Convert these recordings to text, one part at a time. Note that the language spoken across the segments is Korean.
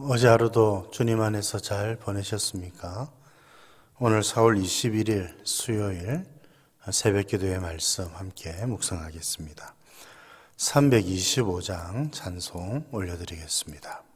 어제 하루도 주님 안에서 잘 보내셨습니까? 오늘 4월 21일 수요일 새벽 기도의 말씀 함께 묵상하겠습니다. 325장 찬송 올려드리겠습니다.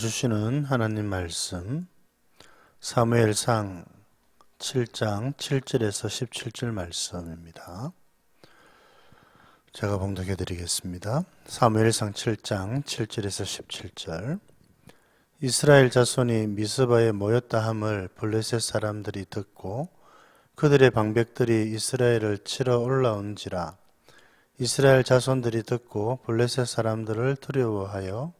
주시는 하나님 말씀 사무엘상 7장 7절에서 17절 말씀입니다. 제가 봉독해 드리겠습니다. 사무엘상 7장 7절에서 17절 이스라엘 자손이 미스바에 모였다 함을 블레셋 사람들이 듣고 그들의 방백들이 이스라엘을 치러 올라온지라 이스라엘 자손들이 듣고 블레셋 사람들을 두려워하여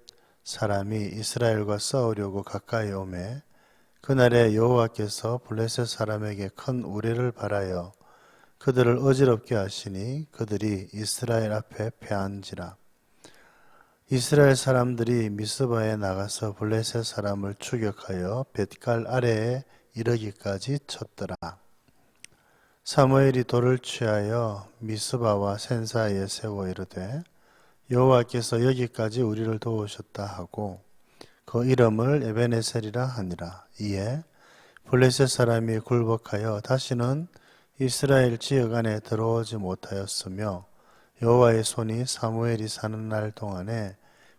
사람이 이스라엘과 싸우려고 가까이 오매 그날에 여호와께서 블레셋 사람에게 큰 우레를 발하여 그들을 어지럽게 하시니 그들이 이스라엘 앞에 패한지라. 이스라엘 사람들이 미스바에 나가서 블레셋 사람을 추격하여 벳갈 아래에 이르기까지 쳤더라. 사무엘이 돌을 취하여 미스바와 센 사이에 세워 이르되 여호와께서 여기까지 우리를 도우셨다 하고 그 이름을 에베네셀이라 하니라. 이에 블레셋 사람이 굴복하여 다시는 이스라엘 지역 안에 들어오지 못하였으며 여호와의 손이 사무엘이 사는 날 동안에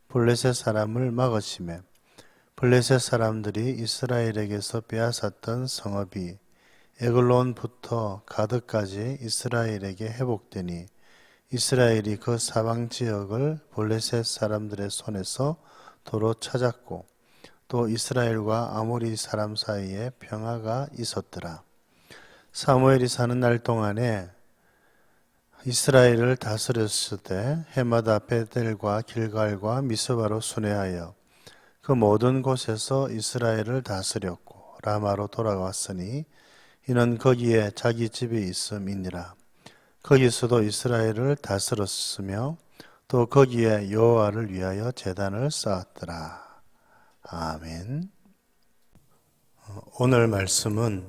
블레셋 사람을 막으심에 블레셋 사람들이 이스라엘에게서 빼앗았던 성읍이 에글론부터 가드까지 이스라엘에게 회복되니 이스라엘이 그 사방 지역을 블레셋 사람들의 손에서 도로 찾았고 또 이스라엘과 아모리 사람 사이에 평화가 있었더라. 사무엘이 사는 날 동안에 이스라엘을 다스렸을 때 해마다 베델과 길갈과 미스바로 순회하여 그 모든 곳에서 이스라엘을 다스렸고 라마로 돌아왔으니 이는 거기에 자기 집이 있음이니라. 거기서도 이스라엘을 다스렸으며 또 거기에 여호와를 위하여 제단을 쌓았더라. 아멘. 어, 오늘 말씀은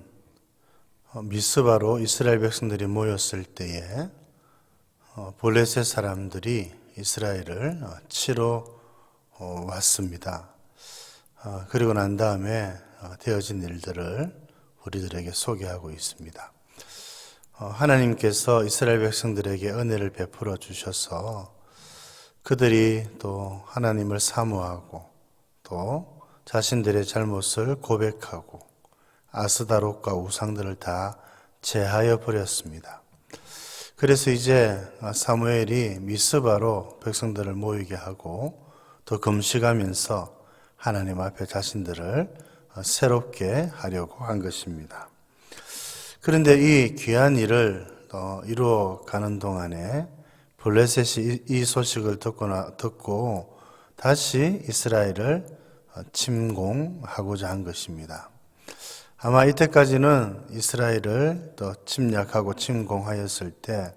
어, 미스바로 이스라엘 백성들이 모였을 때에 어, 블레셋 사람들이 이스라엘을 어, 치러 어, 왔습니다. 어, 그리고 난 다음에 어, 되어진 일들을 우리들에게 소개하고 있습니다. 어, 하나님께서 이스라엘 백성들에게 은혜를 베풀어 주셔서 그들이 또 하나님을 사모하고 또 자신들의 잘못을 고백하고 아스다롯과 우상들을 다 제하여 버렸습니다. 그래서 이제 사무엘이 미스바로 백성들을 모이게 하고 또 금식하면서 하나님 앞에 자신들을 새롭게 하려고 한 것입니다. 그런데 이 귀한 일을 어, 이루어 가는 동안에 블레셋이 이- 이 소식을 듣거나 듣고 다시 이스라엘을 어, 침공하고자 한 것입니다. 아마 이때까지는 이스라엘을 또 침략하고 침공하였을 때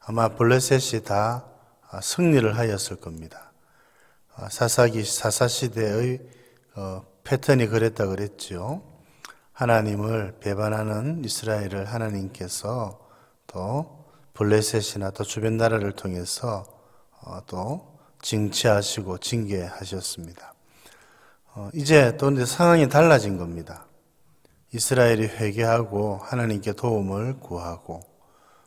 아마 블레셋이 다 아, 승리를 하였을 겁니다. 아, 사사기 사사 시대의 어, 패턴이 그랬다 그랬죠. 하나님을 배반하는 이스라엘을 하나님께서 또 블레셋이나 또 주변 나라를 통해서 어, 또 징치하시고 징계하셨습니다. 어, 이제 또 상황이 달라진 겁니다. 이스라엘이 회개하고 하나님께 도움을 구하고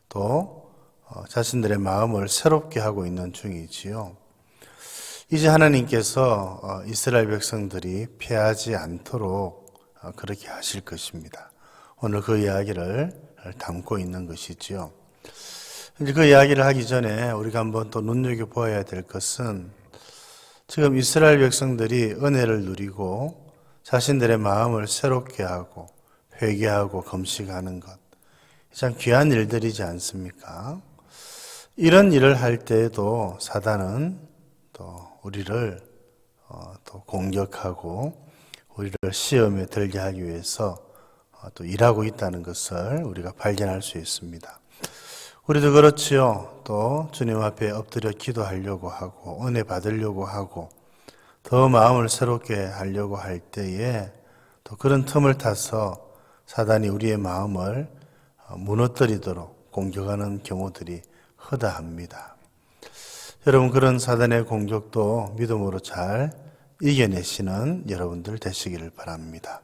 또 어, 자신들의 마음을 새롭게 하고 있는 중이지요. 이제 하나님께서 어, 이스라엘 백성들이 패하지 않도록 어, 그렇게 하실 것입니다. 오늘 그 이야기를 담고 있는 것이지요. 이제 그 이야기를 하기 전에 우리가 한번 또 눈여겨 보아야 될 것은 지금 이스라엘 백성들이 은혜를 누리고 자신들의 마음을 새롭게 하고 회개하고 검식하는 것. 참 귀한 일들이지 않습니까? 이런 일을 할 때에도 사단은 또 우리를 어, 또 공격하고 우리를 시험에 들게 하기 위해서 어, 또 일하고 있다는 것을 우리가 발견할 수 있습니다. 우리도 그렇지요. 또 주님 앞에 엎드려 기도하려고 하고 은혜 받으려고 하고 더 마음을 새롭게 하려고 할 때에 또 그런 틈을 타서 사단이 우리의 마음을 어, 무너뜨리도록 공격하는 경우들이 허다합니다. 여러분 그런 사단의 공격도 믿음으로 잘 이겨내시는 여러분들 되시기를 바랍니다.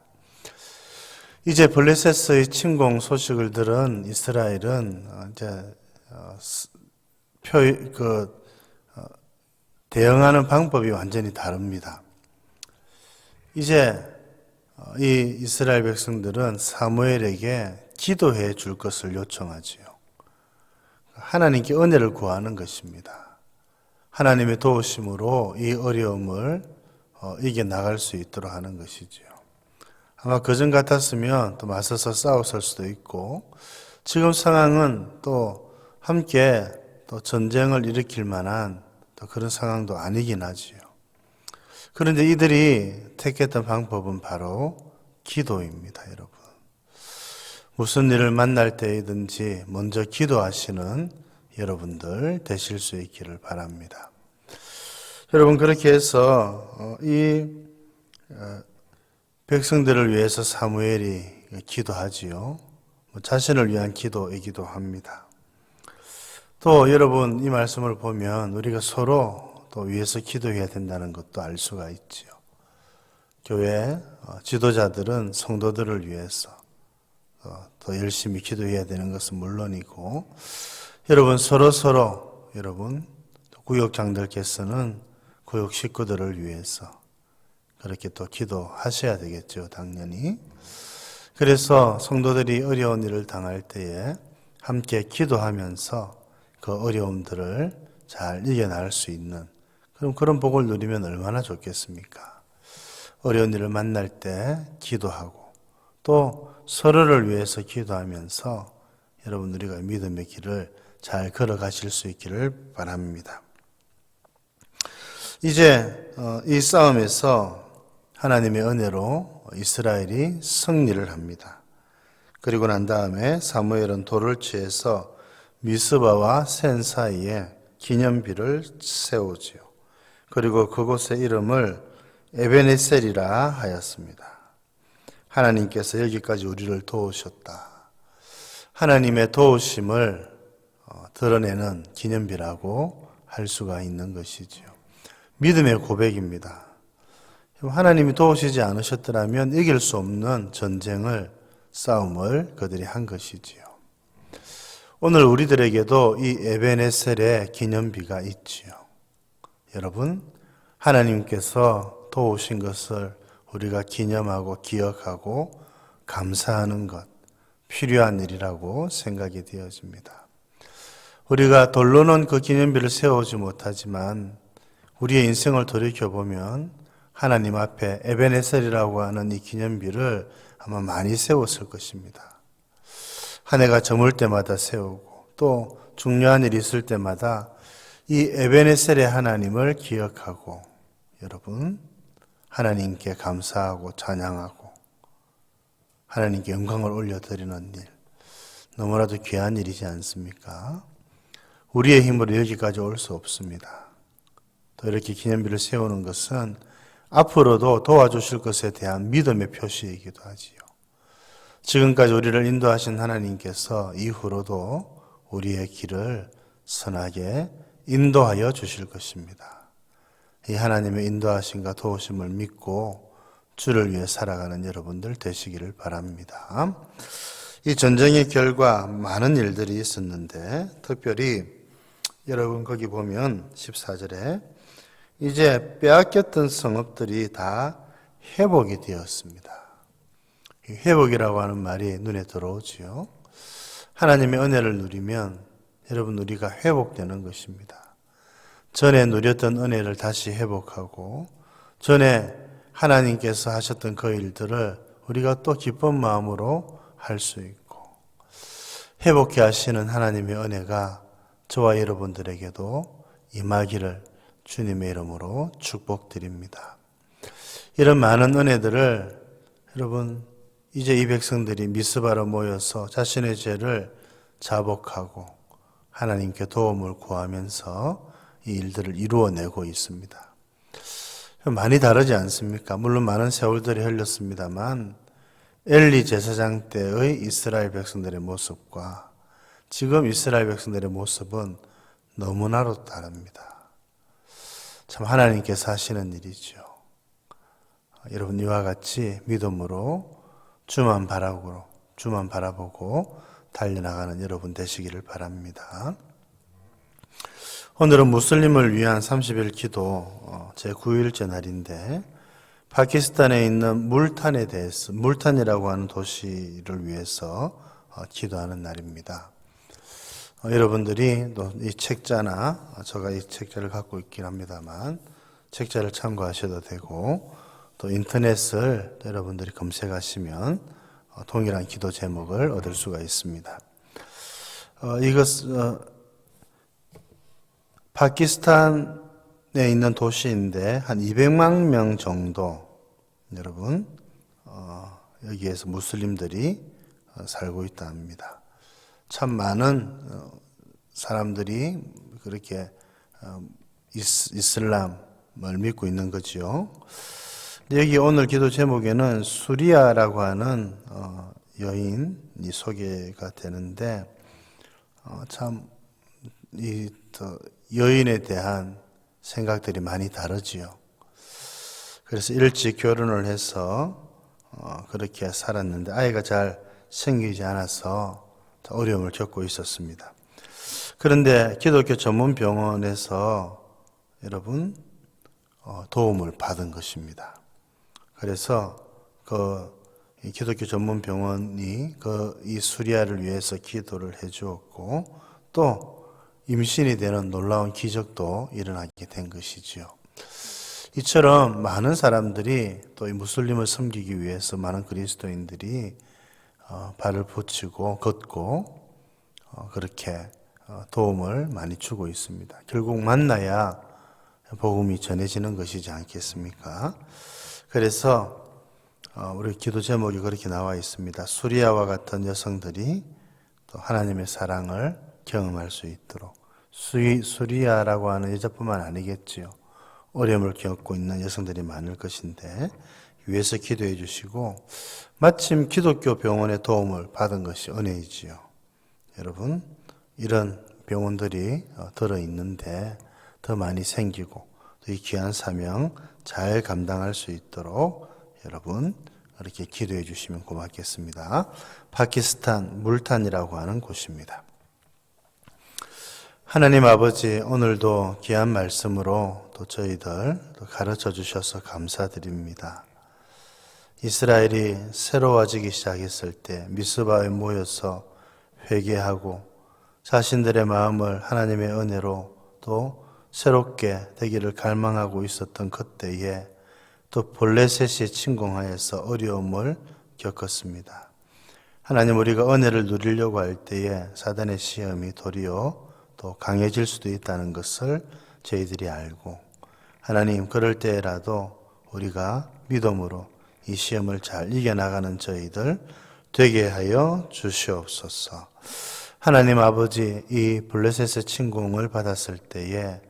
이제 블레셋의 침공 소식을 들은 이스라엘은 어, 이제 어, 스- 표, 그, 어, 대응하는 방법이 완전히 다릅니다. 이제 어, 이 이스라엘 백성들은 사무엘에게 기도해 줄 것을 요청하지요. 하나님께 은혜를 구하는 것입니다. 하나님의 도우심으로 이 어려움을 어, 이겨 나갈 수 있도록 하는 것이지요. 아마 그전 같았으면 또 맞서서 싸웠을 수도 있고 지금 상황은 또 함께 또 전쟁을 일으킬 만한 또 그런 상황도 아니긴 하지요. 그런데 이들이 택했던 방법은 바로 기도입니다, 여러분. 무슨 일을 만날 때이든지 먼저 기도하시는 여러분들 되실 수 있기를 바랍니다. 여러분 그렇게 해서 어, 이 어, 백성들을 위해서 사무엘이 기도하지요. 뭐 자신을 위한 기도이기도 합니다. 또 여러분 이 말씀을 보면 우리가 서로 또 위해서 기도해야 된다는 것도 알 수가 있지요. 교회 어, 지도자들은 성도들을 위해서 어, 더 열심히 기도해야 되는 것은 물론이고 여러분 서로 서로 여러분 구역장들께서는 구역 식구들을 위해서 그렇게 또 기도하셔야 되겠죠, 당연히. 그래서 성도들이 어려운 일을 당할 때에 함께 기도하면서 그 어려움들을 잘 이겨나갈 수 있는 그럼 그런 복을 누리면 얼마나 좋겠습니까? 어려운 일을 만날 때 기도하고 또 서로를 위해서 기도하면서 여러분 우리가 믿음의 길을 잘 걸어가실 수 있기를 바랍니다. 이제 어, 이 싸움에서 하나님의 은혜로 이스라엘이 승리를 합니다. 그리고 난 다음에 사무엘은 돌을 취해서 미스바와 센 사이에 기념비를 세우지요. 그리고 그곳의 이름을 에베네셀이라 하였습니다. 하나님께서 여기까지 우리를 도우셨다. 하나님의 도우심을 어, 드러내는 기념비라고 할 수가 있는 것이지요. 믿음의 고백입니다. 하나님이 도우시지 않으셨더라면 이길 수 없는 전쟁을, 싸움을 그들이 한 것이지요. 오늘 우리들에게도 이 에베네셀의 기념비가 있지요. 여러분, 하나님께서 도우신 것을 우리가 기념하고 기억하고 감사하는 것, 필요한 일이라고 생각이 되어집니다. 우리가 돌로는 그 기념비를 세우지 못하지만 우리의 인생을 돌이켜보면 하나님 앞에 에베네셀이라고 하는 이 기념비를 아마 많이 세웠을 것입니다. 한 해가 저물 때마다 세우고 또 중요한 일이 있을 때마다 이 에베네셀의 하나님을 기억하고 여러분 하나님께 감사하고 찬양하고 하나님께 영광을 올려드리는 일 너무나도 귀한 일이지 않습니까? 우리의 힘으로 여기까지 올 수 없습니다. 또 이렇게 기념비를 세우는 것은 앞으로도 도와주실 것에 대한 믿음의 표시이기도 하지요. 지금까지 우리를 인도하신 하나님께서 이후로도 우리의 길을 선하게 인도하여 주실 것입니다. 이 하나님의 인도하심과 도우심을 믿고 주를 위해 살아가는 여러분들 되시기를 바랍니다. 이 전쟁의 결과 많은 일들이 있었는데 특별히 여러분 거기 보면 14절에 이제 빼앗겼던 성읍들이 다 회복이 되었습니다. 회복이라고 하는 말이 눈에 들어오지요. 하나님의 은혜를 누리면 여러분 우리가 회복되는 것입니다. 전에 누렸던 은혜를 다시 회복하고 전에 하나님께서 하셨던 그 일들을 우리가 또 기쁜 마음으로 할 수 있고 회복해 하시는 하나님의 은혜가 저와 여러분들에게도 임하기를 주님의 이름으로 축복드립니다. 이런 많은 은혜들을 여러분 이제 이 백성들이 미스바로 모여서 자신의 죄를 자복하고 하나님께 도움을 구하면서 이 일들을 이루어내고 있습니다. 많이 다르지 않습니까? 물론 많은 세월들이 흘렸습니다만 엘리 제사장 때의 이스라엘 백성들의 모습과 지금 이스라엘 백성들의 모습은 너무나도 다릅니다. 참 하나님께서 하시는 일이죠. 여러분 이와 같이 믿음으로 주만 바라고 주만 바라보고 달려나가는 여러분 되시기를 바랍니다. 오늘은 무슬림을 위한 30일 기도 제 9일째 날인데 파키스탄에 있는 물탄에 대해서 물탄이라고 하는 도시를 위해서 어, 기도하는 날입니다. 어, 여러분들이 또 이 책자나 어, 제가 이 책자를 갖고 있긴 합니다만 책자를 참고하셔도 되고 또 인터넷을 여러분들이 검색하시면 동일한 기도 제목을 얻을 수가 있습니다. 이것 파키스탄에 있는 도시인데 한 200만 명 정도 여러분 어, 여기에서 무슬림들이 어, 살고 있다 합니다. 참 많은 어, 사람들이 그렇게 어, 이슬람을 믿고 있는 거지요. 여기 오늘 기도 제목에는 수리아라고 하는 어, 여인이 소개가 되는데 어, 참이 여인에 대한 생각들이 많이 다르지요. 그래서 일찍 결혼을 해서 어, 그렇게 살았는데 아이가 잘 생기지 않아서 어려움을 겪고 있었습니다. 그런데 기독교 전문 병원에서 여러분 어, 도움을 받은 것입니다. 그래서 그이 기독교 전문 병원이 그 이 수리아를 위해서 기도를 해 주었고 또 임신이 되는 놀라운 기적도 일어나게 된 것이지요. 이처럼 많은 사람들이 또 이 무슬림을 섬기기 위해서 많은 그리스도인들이 어, 발을 붙이고 걷고 어, 그렇게 어, 도움을 많이 주고 있습니다. 결국 만나야 복음이 전해지는 것이지 않겠습니까? 그래서 어, 우리 기도 제목이 그렇게 나와 있습니다. 수리아와 같은 여성들이 또 하나님의 사랑을 경험할 수 있도록 수리, 수리아라고 하는 여자뿐만 아니겠지요. 어려움을 겪고 있는 여성들이 많을 것인데 위해서 기도해 주시고 마침 기독교 병원의 도움을 받은 것이 은혜이지요. 여러분 이런 병원들이 어, 들어 있는데 더 많이 생기고 또이 귀한 사명 잘 감당할 수 있도록 여러분 이렇게 기도해 주시면 고맙겠습니다. 파키스탄 물탄이라고 하는 곳입니다. 하나님 아버지 오늘도 귀한 말씀으로 또 저희들 또 가르쳐 주셔서 감사드립니다. 이스라엘이 새로워지기 시작했을 때 미스바에 모여서 회개하고 자신들의 마음을 하나님의 은혜로 또 새롭게 되기를 갈망하고 있었던 그때에 또 볼레셋이 침공하여서 어려움을 겪었습니다. 하나님 우리가 은혜를 누리려고 할 때에 사단의 시험이 도리어 또 강해질 수도 있다는 것을 저희들이 알고 하나님 그럴 때라도 우리가 믿음으로 이 시험을 잘 이겨나가는 저희들 되게 하여 주시옵소서. 하나님 아버지 이 블레셋의 침공을 받았을 때에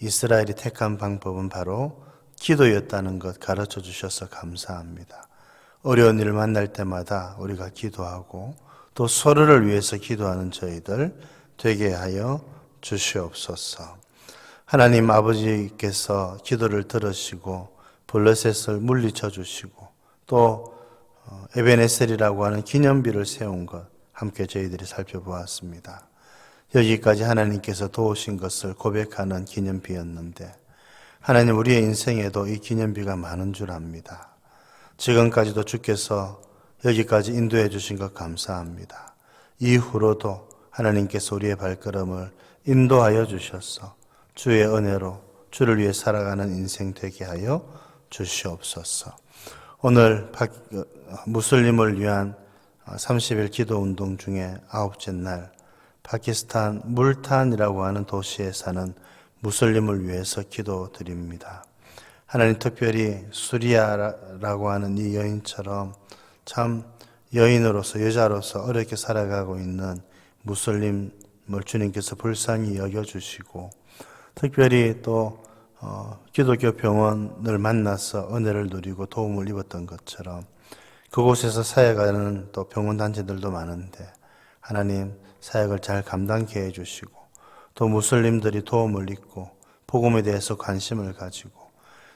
이스라엘이 택한 방법은 바로 기도였다는 것 가르쳐 주셔서 감사합니다. 어려운 일을 만날 때마다 우리가 기도하고 또 서로를 위해서 기도하는 저희들 되게 하여 주시옵소서. 하나님 아버지께서 기도를 들으시고 블레셋을 물리쳐 주시고 또 어, 에베네셀이라고 하는 기념비를 세운 것 함께 저희들이 살펴보았습니다. 여기까지 하나님께서 도우신 것을 고백하는 기념비였는데 하나님 우리의 인생에도 이 기념비가 많은 줄 압니다. 지금까지도 주께서 여기까지 인도해 주신 것 감사합니다. 이후로도 하나님께서 우리의 발걸음을 인도하여 주셔서 주의 은혜로 주를 위해 살아가는 인생 되게 하여 주시옵소서. 오늘 파- 어, 무슬림을 위한 30일 기도 운동 중에 아홉째 날 파키스탄 물탄이라고 하는 도시에 사는 무슬림을 위해서 기도드립니다. 하나님 특별히 수리아라고 하는 이 여인처럼 참 여인으로서 여자로서 어렵게 살아가고 있는 무슬림을 주님께서 불쌍히 여겨주시고 특별히 또 어, 기독교 병원을 만나서 은혜를 누리고 도움을 입었던 것처럼 그곳에서 사역하는 또 병원 단체들도 많은데 하나님 사역을 잘 감당케 해주시고 또 무슬림들이 도움을 입고 복음에 대해서 관심을 가지고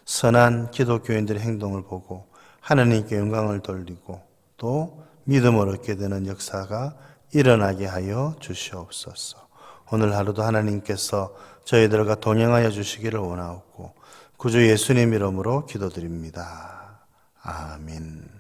선한 기독교인들의 행동을 보고 하나님께 영광을 돌리고 또 믿음을 얻게 되는 역사가 일어나게 하여 주시옵소서. 오늘 하루도 하나님께서 저희들과 동행하여 주시기를 원하옵고 구주 예수님 이름으로 기도드립니다. 아멘.